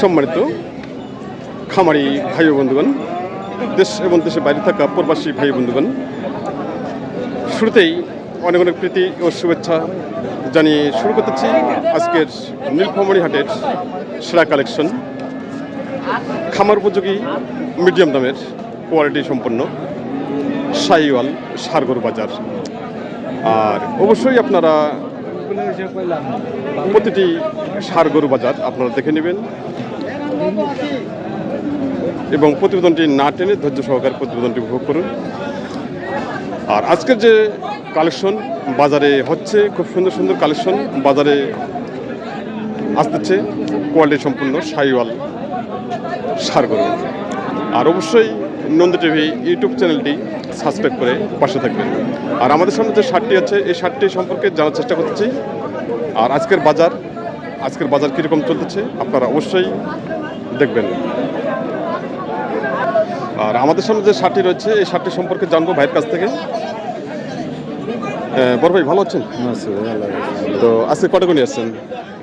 সম্মানিত খামারি ভাই বন্ধুগণ, দেশ এবং দেশের বাইরে থাকা প্রবাসী ভাই বন্ধুগণ, শুরুতেই অনেক অনেক প্রীতি ও শুভেচ্ছা জানিয়ে শুরু করতেছি আজকের নীলফামারী হাটের সেরা কালেকশন। খামার উপযোগী, মিডিয়াম দামের, কোয়ালিটি সম্পন্ন, সাইওয়াল সারগর বাজার। আর অবশ্যই আপনারা প্রতিটি সার গরু বাজার আপনারা দেখে নেবেন। এবং প্রতিবেদনটি না টেনে ধৈর্য সহকারে প্রতিবেদনটি উপভোগ করুন। আর আজকের যে কালেকশন বাজারে হচ্ছে, খুব সুন্দর সুন্দর কালেকশন বাজারে আসতেছে, কোয়ালিটি সম্পূর্ণ সাইওয়াল সার গরু। আর অবশ্যই নন্দী টিভি ইউটিউব চ্যানেলটি সাবস্ক্রাইব করে পাশে থাকবেন। আর আমাদের সামনে যে শার্টটি আছে, এই শার্টটি সম্পর্কে জানার চেষ্টা করতেছি। আর আজকের বাজার আজকের বাজার কীরকম চলতেছে, আপনারা অবশ্যই দেখবেন। আর আমাদের সামনে যে শার্টটি রয়েছে এই শার্টটি সম্পর্কে জানব ভাইয়ের কাছ থেকে। বড় ভাই ভালো আছেন? তো আজকে কটা করে আসছেন?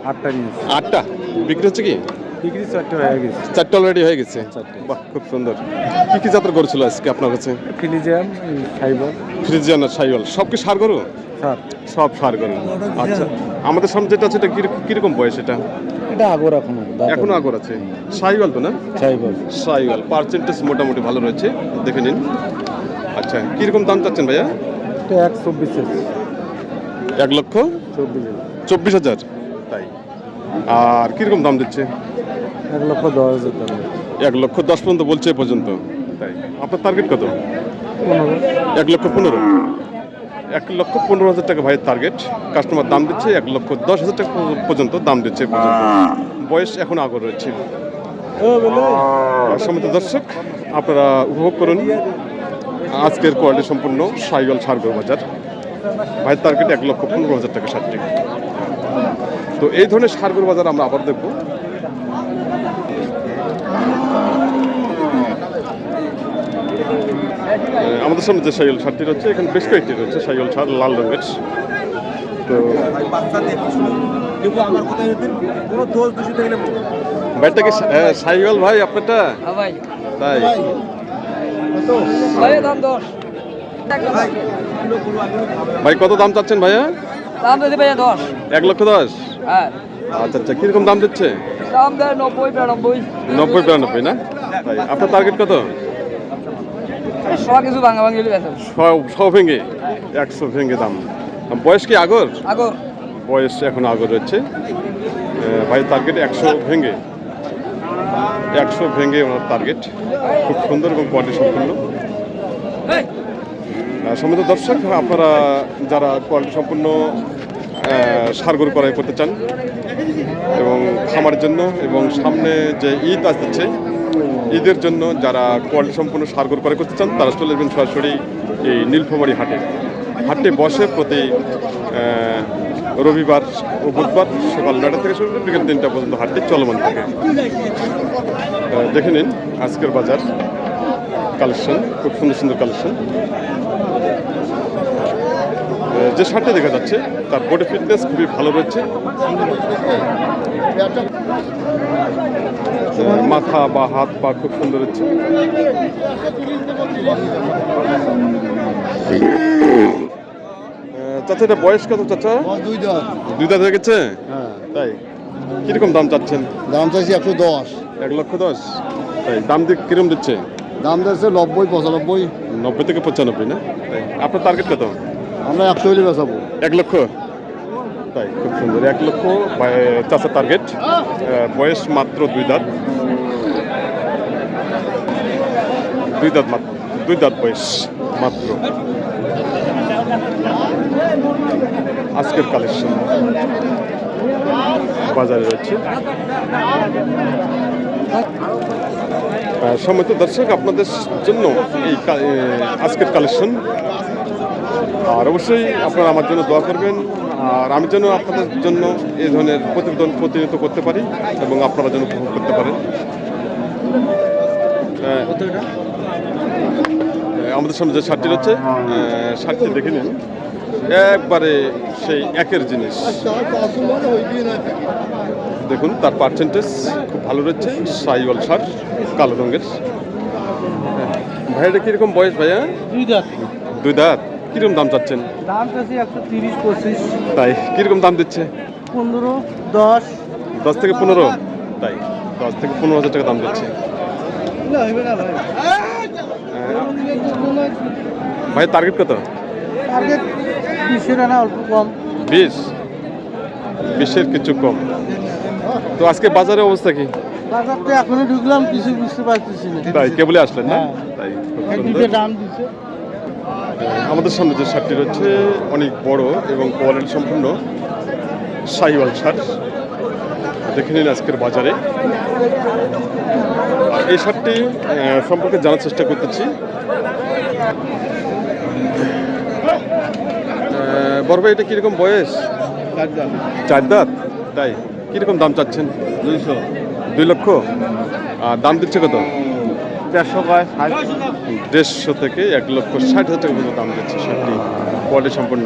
আটটা আটটা? বিক্রি হচ্ছে কি? ডিগ্রি চারটে হয়ে গেছে। চারটা অলরেডি হয়ে গেছে। বাহ খুব সুন্দর। কি কি জাতের গরু আজকে আপনার কাছে? ফ্রিজিয়ান আর সব কি সার গরু? সব সার গরু। আচ্ছা আমাদের সামনে যেটা আছে এটা কির- কীরকম বয়স এটা? এটা আগর এখনও এখনও আগর আছে। সাইওয়াল তো না? ফাইবার সাইওয়াল। পার্সেন্টেজ মোটামুটি ভালো রয়েছে। দেখে নিন। আচ্ছা কীরকম দাম চাচ্ছেন ভাইয়া? এটা এক চব্বিশ এক লক্ষ? চব্বিশ চব্বিশ হাজার? তাই। আর কীরকম দাম দিচ্ছে? এক লক্ষ দশ হাজার টাকা এক লক্ষ দশ পর্যন্ত বলছে এ পর্যন্ত। তাই। আপনার টার্গেট কত? এক লক্ষ পনেরো? এক লক্ষ পনেরো হাজার টাকা ভাইয়ের টার্গেট কাস্টমার দাম দিচ্ছে এক লক্ষ দশ হাজার টাকা পর্যন্ত দাম দিচ্ছে বয়স এখন আগর রয়েছে। সমিত দর্শক, আপনারা উপভোগ করুন। আজকের কোয়ালিটি সম্পূর্ণ সাইগল সারগর বাজার। ভাইয়ের টার্গেট এক লক্ষ পনেরো হাজার টাকা ষাটটি তো এই ধরনের সারগর বাজার আমরা আবার দেখব। আমাদের সামনে যে সাইল সারটি রয়েছে এখানে বেশ কয়েকটি রয়েছে সাইকেল সার লাল রঙের। তো ভাইটা কি সাইকেল ভাই আপনারটা? হ্যাঁ তাই? ভাই দাম দশ। ভাই কত দাম চাচ্ছেন ভাইয়া? দাম দিতে ভাইয়া দশ। এক লক্ষ দশ? হ্যাঁ। আচ্ছা আচ্ছা কীরকম দাম দিচ্ছে? দাম দেয় নব্বই বিরানব্বই। নব্বই বিরানব্বই না? আপনার টার্গেট কত? সব কিছু ভাঙা ভাঙি সব সব ভেঙে একশো ভেঙে দাম। বয়স কি আগর? আগর। বয়স এখন আগর রয়েছে ভাই টার্গেট একশো ভেঙে। একশো ভেঙে ওনার টার্গেট খুব সুন্দর এবং কোয়ালিটি সম্পূর্ণ সম্মিলিত দর্শক আপনারা যারা কোয়ালিটি সম্পূর্ণ সারগর করাই করতে চান এবং খামার জন্য এবং সামনে যে ঈদ আসছে ঈদের জন্য যারা কোয়ালিটি সম্পূর্ণ সারগর করে করতে চান, তারা চলে যাবেন সরাসরি এই নীলফামারি হাটে। হাটে বসে প্রতি রবিবার ও বুধবার সকাল নয়টা থেকে শুরু করে বিকেল তিনটা পর্যন্ত হাটটি চলমান থাকে। দেখে নিন আজকের বাজার। কালেকশন, খুব সুন্দর সুন্দর কালেকশন। যে শার্টটা দেখা যাচ্ছে তার বডি ফিটনেস খুবই ভালো রয়েছে। মাথা বা হাত পা খুব সুন্দর হচ্ছে। চাচা এটা বয়স কত চাচা? দুই দাঁত। হয়ে গেছে? হ্যাঁ তাই। কীরকম দাম চাচ্ছেন? দাম চাইছি একশো দশ। এক লক্ষ দশ? তাই দাম দিক কিরম দিচ্ছে? দাম চাইছে নব্বই পঁচানব্বই। নব্বই থেকে পঁচানব্বই না? তাই আপনার টার্গেট কত? আমরা একশো হলে বেচাবো। এক লক্ষ? তাই, খুব সুন্দর। এক লক্ষ চাষার টার্গেট বয়স মাত্র দুই দাঁত। দুই দাঁত মাত্র, দুই দাঁত বয়স মাত্র। আজকের কালেকশন বাজারে রয়েছে। সম্মত দর্শক, আপনাদের জন্য এই আজকের কালেকশন আর অবশ্যই আপনারা আমার জন্য দোয়া করবেন। আর আমি যেন আপনাদের জন্য এই ধরনের প্রতিবেদন প্রতিনিয়ত করতে পারি এবং আপনারা যেন উপভোগ করতে পারেন। আহ, আমাদের সামনে যে শার্টটি রয়েছে শার্টটি দেখে নিন। একবারে সেই একের জিনিস। দেখুন তার পার্সেন্টেজ খুব ভালো রয়েছে সাইওয়াল সার কালো রঙের। ভাইয়াটা কীরকম বয়স ভাইয়া? দুই দাঁত। দুই দাঁত? কীরকম দাম চাচ্ছেন? দাম চাচ্ছি একশো তিরিশ পঁচিশ। তাই কীরকম দাম দিচ্ছে? পনেরো দশ। দশ থেকে পনেরো? তাই দশ থেকে পনেরো হাজার টাকা দাম দিচ্ছে। ভাই। টার্গেট কত? টার্গেট বিশের অল্প কম। বিশ? বিশের কিছু কম। তো আজকে বাজারের অবস্থা কি? বাজারটা এখনই ঢুকলাম কিছু বুঝতে পারতেছি না। তাই কেবলে আসলেন না? হ্যাঁ। তাই দাম দিচ্ছে। আমাদের সামনে যে শার্টটি রয়েছে অনেক বড় এবং কোয়ালিটি সম্পূর্ণ সাইওয়াল শার্ট দেখে নিন আজকের বাজারে। এই আহ, সম্পর্কে জানার চেষ্টা করতেছি। বড় ভাই এটা কীরকম বয়স? চার দাঁত? তাই? কীরকম দাম চাচ্ছেন? দুইশো। দুই লক্ষ? আর দাম দিচ্ছে কত? চারশো কয়? দেড়শো থেকে এক লক্ষ ষাট হাজার টাকা পর্যন্ত দাম দিচ্ছে শার্টটি কোয়ালিটি সম্পূর্ণ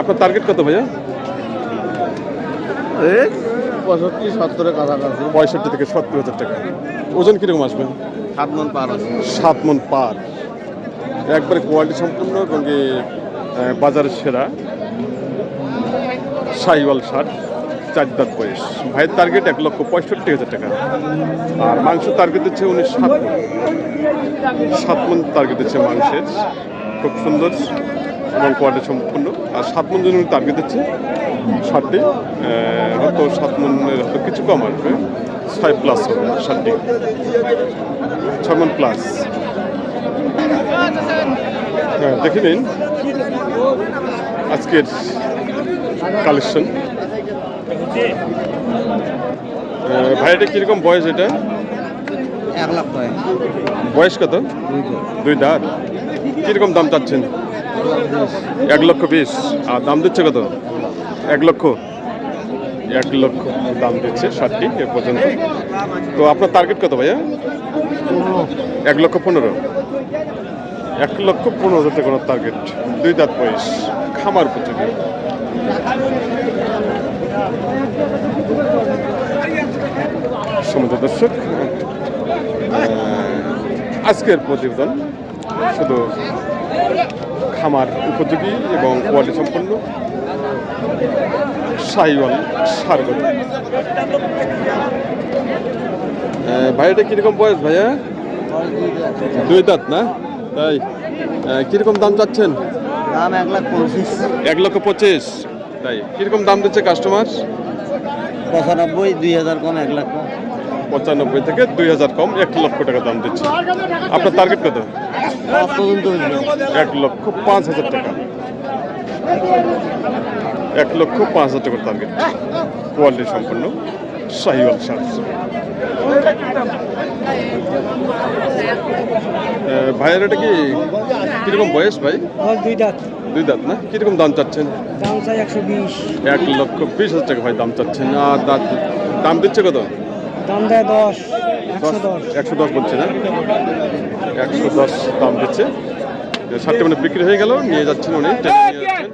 আপনার টার্গেট কত ভাইয়া? পঁয়ষট্টি সত্তরের কাছাকাছি। পঁয়ষট্টি থেকে সত্তর হাজার টাকা। ওজন কীরকম আসবে? সাত মন পার আছে সাত মন পার। একবারে কোয়ালিটি সম্পূর্ণ এবং বাজারের সেরা। সাইওয়াল শার্ট চার দাঁত বয়স। ভাইয়ের টার্গেট এক লক্ষ পঁয়ষট্টি হাজার টাকা। আর মাংস টার্গেট দিচ্ছে উনি সাত সাত মন টার্গেট দিচ্ছে মাংসের। খুব সুন্দর এবং কোয়ালিটি সম্পূর্ণ। আর সাত মন জন্য টার্গেট শার্টটি আহ, হয়তো সাত মনের হয়তো কিছু কম আসবে। ছয় প্লাস হবে শার্টটি ছয় মন প্লাস হ্যাঁ দেখে নিন। আজকের কালেকশন ভাই এটা কীরকম বয়স এটা? এক লাখ কয় বয়স কত? দুই দাঁত। কীরকম দাম চাচ্ছেন? এক লক্ষ বিশ। আর দাম দিচ্ছে কত? এক লক্ষ। এক লক্ষ। দাম দিচ্ছে ষাটটি এ পর্যন্ত। তো আপনার টার্গেট কত ভাইয়া? এক লক্ষ পনেরো। এক লক্ষ পনেরো হাজার টাকা টার্গেট দুই দাঁত বয়স। খামার উপযোগী। সমুদ্র দর্শক আজকের প্রতিবেদন শুধু খামার উপযোগী এবং কোয়ালিটি সম্পন্ন সাইওয়াল সারগত ভাই এটা কীরকম বয়স ভাইয়া? দুই দাঁত না? তাই কীরকম দাম চাচ্ছেন? দাম এক লাখ পঁচিশ। এক লক্ষ পঁচিশ। তাই কীরকম দাম দিচ্ছে কাস্টমার পঁচানব্বই দুই হাজার কম এক লাখ পঁচানব্বই থেকে দুই হাজার কম এক লক্ষ টাকা দাম দিচ্ছে। আপনার টার্গেট কত? এক লক্ষ পাঁচ হাজার টাকা। এক লক্ষ পাঁচ হাজার টাকার টার্গেট কোয়ালিটি সম্পন্ন শাহিওয়াল শার্ট ভাইয়ের এটা কি কীরকম বয়স ভাই? দুই দাঁত। দুই দাঁত না? কীরকম দাম চাচ্ছেন? দাম চাই একশো বিশ। এক লক্ষ বিশ হাজার টাকা ভাই দাম চাচ্ছেন। আর দাঁত দাম দিচ্ছে কত? দাম দেয় দশ দশ। একশো দশ বলছে না? একশো দশ দাম দিচ্ছে। ষাটটা মানে বিক্রি হয়ে গেল নিয়ে যাচ্ছেন উনি টেনে নিয়ে যাচ্ছেন।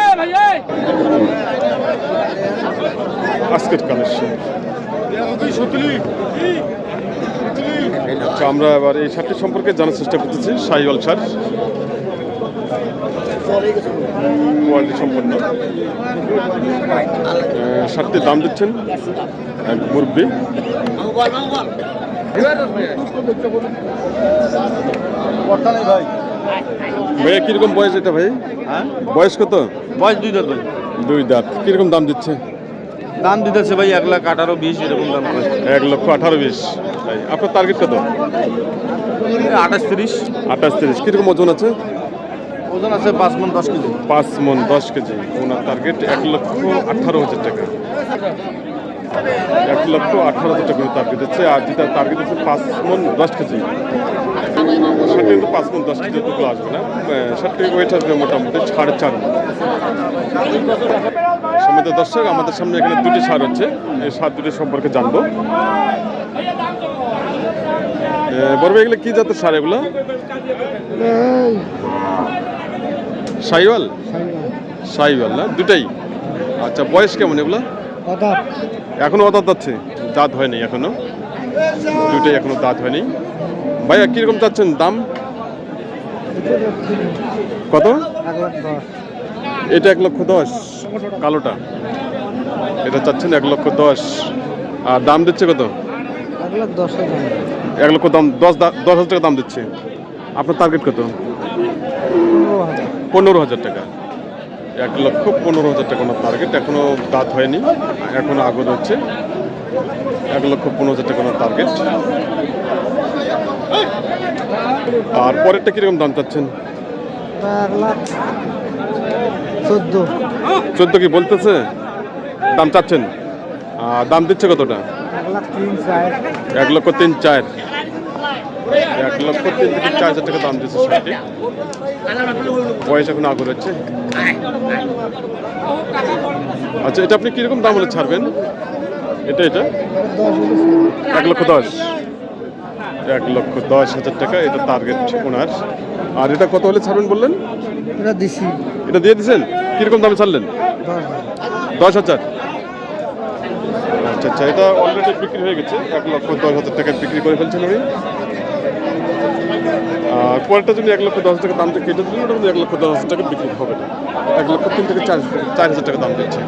এই ভাই আজকের কালেকশন। আচ্ছা আমরা এবার এই শার্টটি সম্পর্কে জানার চেষ্টা করতেছি সাইওয়াল শার্ট কোয়ালিটি সম্পন্ন। শার্টটির দাম দিচ্ছেন এক মুরব্বী। ভাই ভাইয়া কীরকম বয়স এটা ভাই? হ্যাঁ? বয়স কত? বয়স দুই দাঁত ভাই। দুই দাঁত। কীরকম দাম দিচ্ছে? দাম দিতেছে ভাই এক লাখ আঠারো বিশ এরকম দাম এক লক্ষ আঠারো বিশ। আপনার টার্গেট কত? আঠাশ তিরিশ। আঠাশ তিরিশ। কীরকম ওজন আছে? ওজন আছে পাঁচ মন দশ কেজি। পাঁচ মন দশ কেজি। ওনার টার্গেট এক লক্ষ আঠারো হাজার টাকা। এক লক্ষ আঠারো হাজার টাকা টার্গেট দিচ্ছে। আর যেটা টার্গেট হচ্ছে পাঁচ মন দশ কেজি। সেটা কিন্তু পাঁচ মন দশ কেজি টুকু আসবে না। সেটা ওয়েট আসবে মোটামুটি সাড়ে চার। সমিত দর্শক আমাদের সামনে এখানে দুটি সার হচ্ছে এই সার দুটি সম্পর্কে জানব। বলবে এগুলো কি জাতের সার এগুলো? সাইওয়াল? সাইওয়াল। না? দুটাই? আচ্ছা বয়স কেমন এগুলো? এখনও অদাত যাচ্ছে? দাঁত হয়নি এখনও? দুইটাই এখনও দাঁত হয়নি। ভাইয়া কীরকম চাচ্ছেন দাম? কত? এটা এক লক্ষ দশ। কালোটা। এটা চাচ্ছেন এক লক্ষ দশ। আর দাম দিচ্ছে কত? এক লক্ষ দাম দশ দশ হাজার টাকা দাম দিচ্ছে। আপনার টার্গেট কত? পনেরো হাজার টাকা। এক লক্ষ পনেরো হাজার টাকা ওনার টার্গেট এখনও দাঁত হয়নি। এখনও আগর হচ্ছে এক লক্ষ পনেরো হাজার টাকা ওনার টার্গেট আর পরেরটা কীরকম দাম চাচ্ছেন? চোদ্দ। চোদ্দ কি বলতেছে? দাম চাচ্ছেন। দাম দিচ্ছে কতটা? এক লক্ষ তিন চার। এক লক্ষ তিন থেকে চার হাজার টাকা দাম দিচ্ছে শার্টটি বয়স এখন আগর হচ্ছে। আচ্ছা এটা আপনি কীরকম দাম হলে ছাড়বেন? এটা এটা? এক লক্ষ দশ। এক লক্ষ দশ হাজার টাকা এটা টার্গেট ওনার। আর এটা কত হলে ছাড়বেন বললেন? এটা দিছি। এটা দিয়ে দিছেন? কীরকম দামে ছাড়লেন? দশ। দশ হাজার। আচ্ছা আচ্ছা এটা অলরেডি বিক্রি হয়ে গেছে। এক লক্ষ দশ হাজার টাকা বিক্রি করে ফেলছেন উনি। পরেরটা যদি এক লক্ষ দশ টাকা দাম থেকে কেটে দিলে ওটা এক লক্ষ দশ হাজার টাকা বিক্রি হবে। না এক লক্ষ তিন থেকে চার চার হাজার টাকা দাম দিচ্ছে।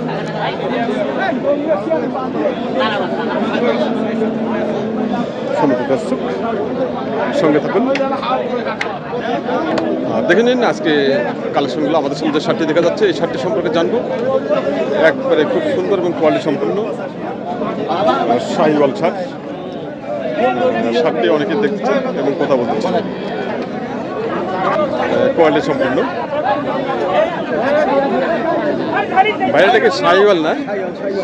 সঙ্গে থাকুন। দেখে নিন আজকে কালেকশনগুলো আমাদের সামনে যে শার্টটি দেখা যাচ্ছে, এই শার্টটি সম্পর্কে জানব। একবারে খুব সুন্দর এবং কোয়ালিটি সম্পন্ন শাহিওয়াল শার্ট। শার্টটি অনেকে দেখছেন এবং কথা বলতেছেন কোয়ালিটি ভাইয়া দেখে শাহিওয়াল না?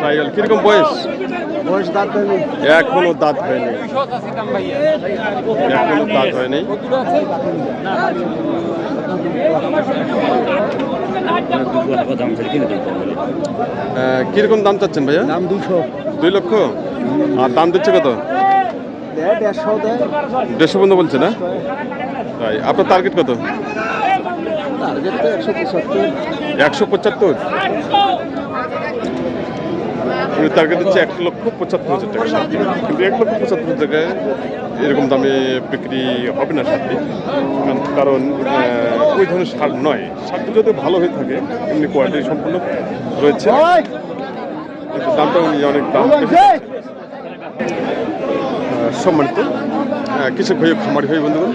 সাইওয়াল কীরকম বয়স? বয়স দাঁত এখনও দাঁত হয়নি। এখনও দাঁত হয়নি। কীরকম দাম চাচ্ছেন ভাইয়া? দাম দুশো। দুই লক্ষ? আর দাম দিচ্ছে কত? দেড়শো পর্যন্ত বলছে না? তাই। আপনার টার্গেট কত? একশো পঁচাত্তর। একশো পঁচাত্তর? উনি টার্গেট হচ্ছে এক লক্ষ পঁচাত্তর হাজার টাকা। কিন্তু এক লক্ষ পঁচাত্তর হাজার টাকায় এরকম দামে বিক্রি হবে না শার্টটি কারণ- ওই ধরনের শার্ট নয়। শার্টটি যদি ভালো হয়ে থাকে এমনি কোয়ালিটি সম্পূর্ণ রয়েছে। দামটা উনি অনেক দাম সম্মানিত কৃষক ভাই ও খামারি ভাই বন্ধুগণ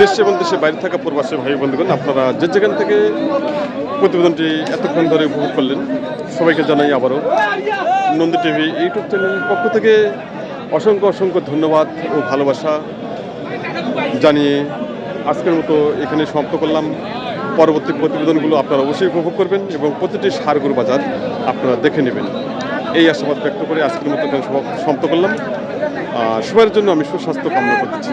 দেশ এবং দেশের বাইরে থাকা প্রবাসী ভাই বন্ধুগণ, আপনারা যে যেখান থেকে প্রতিবেদনটি এতক্ষণ ধরে উপভোগ করলেন, সবাইকে জানাই আবারও নন্দী টিভি ইউটিউব চ্যানেলের পক্ষ থেকে অসংখ্য অসংখ্য ধন্যবাদ ও ভালোবাসা জানিয়ে আজকের মতো এখানে সমাপ্ত করলাম। পরবর্তী প্রতিবেদনগুলো আপনারা অবশ্যই উপভোগ করবেন এবং প্রতিটি সারগুর বাজার আপনারা দেখে নেবেন। এই আশাবাদ ব্যক্ত করে আজকের মতো এখানে সমাপ্ত করলাম। সবার জন্য আমি সুস্বাস্থ্য কামনা করতেছি